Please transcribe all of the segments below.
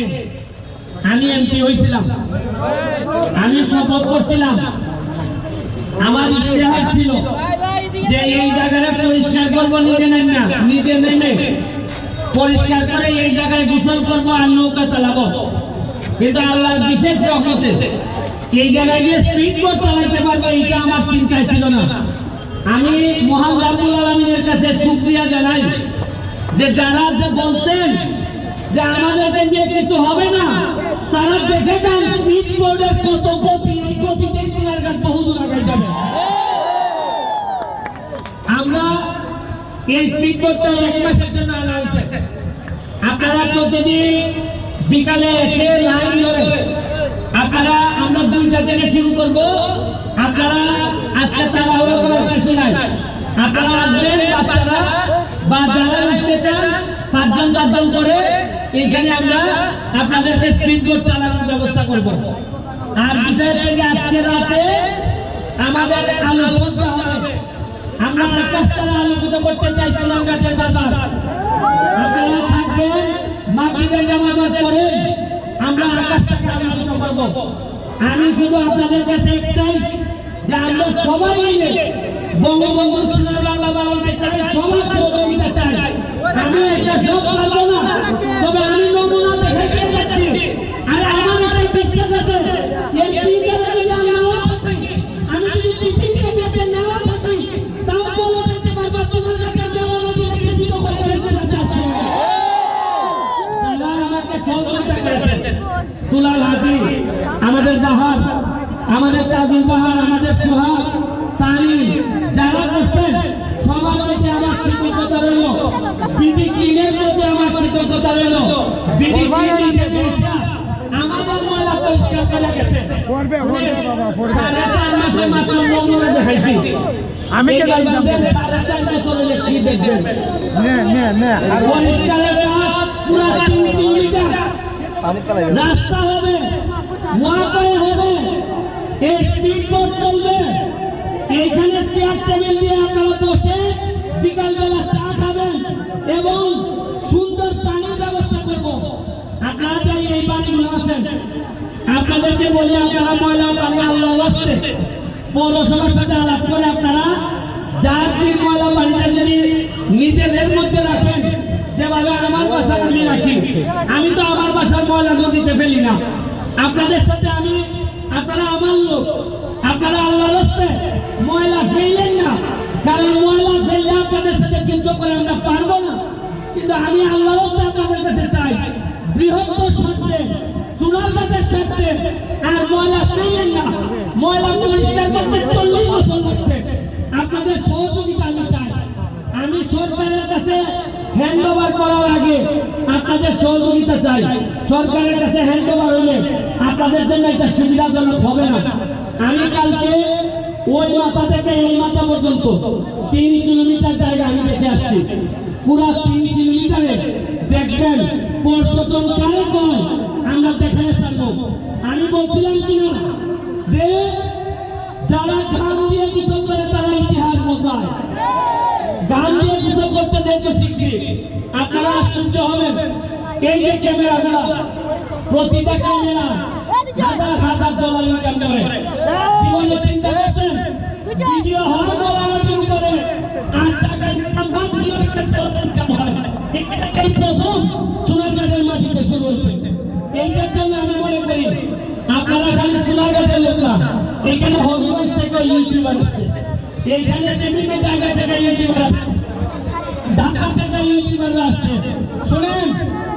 আগে আমি এমপি হয়েছিলাম আমি শপথ করছিলাম। আমার ইশতেহার ছিল যে এই জায়গাটা পরিষ্কার করব, নিজে নেন না, নিজে নেমে পরিষ্কার করে এই জায়গায় গোসল করব আর নৌকা চালাবো। কিন্তু আল্লাহর বিশেষ রহমতে এই জায়গায় যে স্পিড বোট চালাতে পারব, এইটা আমার চিন্তায় ছিল না। আমি মহান রাব্বুল আলমিনের কাছে শুক্রিয়া জানাই যে যারা যে বলতেন যে আমাদেরকে কিছু হবে না, তারা দেখে যান স্পিড বোর্ডের আমরা এই জন্য আনা আপনারা প্রতিদিন বিকালে এসে লাইন ধরে, আপনারা, আমরা দুইটা থেকে শুরু করব। আপনারা আজকে তাড়াহুড়ো করার কিছু নাই। আপনারা আসবেন, বাচ্চারা বা যারা উঠতে চান, পাঁচজন পাঁচজন করে এখানে আমরা আপনাদেরকে স্পিড বোট চালানোর ব্যবস্থা করব। আর বিষয় থেকে আজকে রাতে আমাদের আলোচনা হবে। আমরা আকাশতলা আলোকিত করতে চাই সোনারঘাটের বাজার। আপনারা থাকবেন, মাগরিবের নামাজের পরে আমরা আকাশটাকে আলোকিত করব। আমি শুধু আপনাদের কাছে একটাই যে আমরা সবাই মিলে বঙ্গবন্ধু সোনার বাংলা বানাতে চাই সবার সহযোগিতা চাই। আমাদের বাহার আমাদের তাজুল বাহার আমাদের সোহাগ তালিম যারা করছেন সবার প্রতি আমার কৃতজ্ঞতা রইল। বিধি কিনের প্রতি আমার কৃতজ্ঞতা রইল। বিধি আমাদের ময়লা পরিষ্কার করে গেছে। সাড়ে চার মাসে মাত্র নমুনা দেখাইছি। আমি কে দায়িত্ব এই যে সাড়ে চার বছর হলে কি দেখবেন? নে নে নে। পরিষ্কারের কাজ পুরা তিন কিলোমিটার রাস্তা হবে ওয়াকায় হবে এই স্পিড বোট চলবে। এইখানে চেয়ার টেবিল দিয়ে আপনারা বসে বিকালবেলা চা খাবেন এবং সুন্দর পানির ব্যবস্থা করব। আপনারা চাই এই পানিগুলো আছেন। আপনাদেরকে বলি আপনারা ময়লা পানি আল্লাহ আসতে পৌরসভার সাথে আলাপ করে আপনারা যার যে ময়লা পানিটা যদি নিজেদের মধ্যে রাখেন, যেভাবে আমার বাসার আমি রাখি। আমি তো আমার বাসার ময়লা নদীতে ফেলি না। আপনাদের সাথে আমি, আপনারা আমার লোক, আপনারা আল্লাহ হস্তে ময়লা ফেললেন না। কারণ ময়লা ফেললে আপনাদের সাথে যুদ্ধ করে আমরা পারব না। কিন্তু আমি আল্লাহ হস্তে আপনাদের কাছে চাই, বৃহত্তর স্বার্থে সোনারঘাটের স্বার্থে, আর ময়লা ফেললেন না। আপনাদের সহযোগিতা চাই। সরকারের কাছে হ্যান্ড ওভার হলে আপনাদের জন্য এটা সুবিধাজনক হবে না। আমি কালকে ওই মাথা থেকে এই মাথা পর্যন্ত তিন কিলোমিটার জায়গা আমি দেখে আসছি। পুরো তিন কিলোমিটারে দেখবেন পর্যটন কারে কয়, আমরা দেখায় থাকব। আমি বলছিলাম কিনা যে যারা গান দিয়ে কিছু করে তারা ইতিহাস বোঝায়। গান দিয়ে কিছু করতে যেহেতু শিখছি এই যে ক্যামেরাগুলো প্রতিটা ক্যামেরা হাজার হাজার ডলার ইনকাম করে। জীবনে চিন্তা করছেন ভিডিও হয় মোবাইলের উপরে আর টাকা ইনকাম হয় ভিডিও ইনকাম হয়। এই প্রথম সোনারগাঁয়ের মাটিতে শুরু হয়েছে। এইটার জন্য আমি মনে করি, আপনারা খালি সোনারগাঁয়ের লোক না, এখানে হবিগঞ্জ থেকে ইউটিউবার আসছে। এইখানে বিভিন্ন জায়গা থেকে ইউটিউবার আসছে। ঢাকা থেকে ইউটিউবার আসছে। শুনেন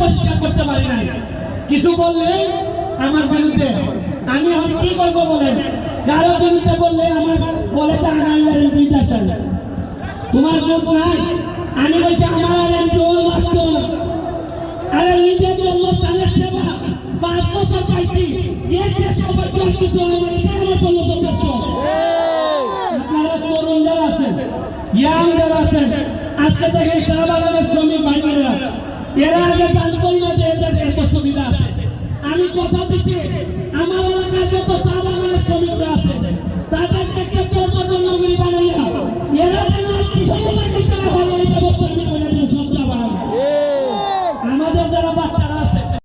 পরিষ্কার করতে পারি না কিছু বললে আমার বিরুদ্ধে। আমি এখন কি করব বলেন? কারও বিরুদ্ধে বললে আমার বলেছে আগামী এমপি দেখতেন তোমার গ্রুপ নাই। আমি বলছি আমার এমপি ও লাগতো। আরে নিজের জন্মস্থানের সেবা, পাঁচ বছর পাইছি। এর যে সবার কিছু হবে এটা আমার জন্য যথেষ্ট। আপনারা তরুণ যারা আছেন, ইয়াং যারা আছেন, আজকে থেকে চা বাগানের শ্রমিক ভাই এরা আগে দান করল যে এদের একটা সুবিধা আছে। আমি কথা দিচ্ছি, আমার এলাকায় যত